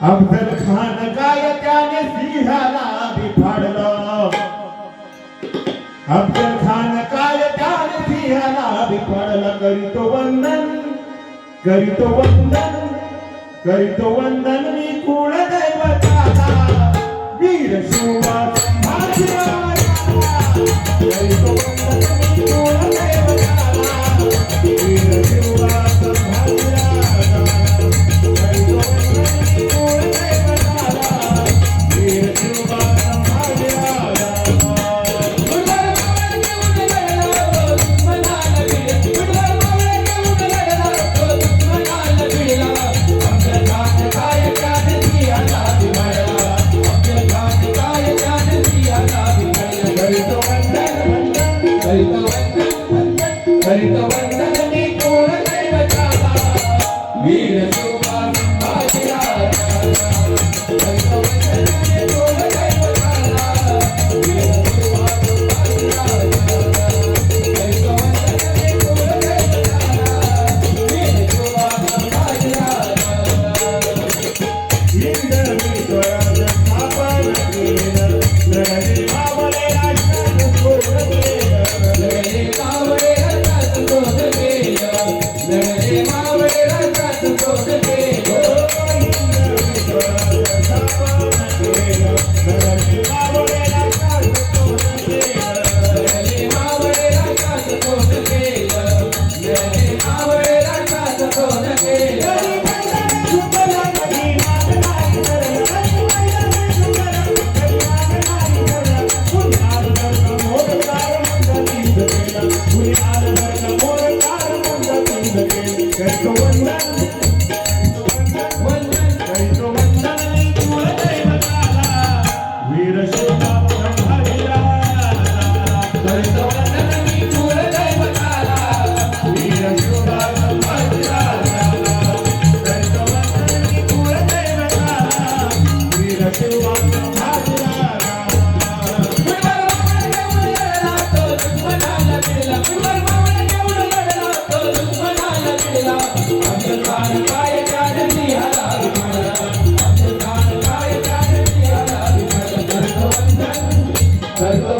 अफजल खान काय त्याने सिंहाला बिफाडलं अफजल खान काय त्याने सिंहाला बिफाडलं करीतो वंदन करीतो वंदन करीतो वंदन मी कुळ दैवताला वीर शिव Salvador.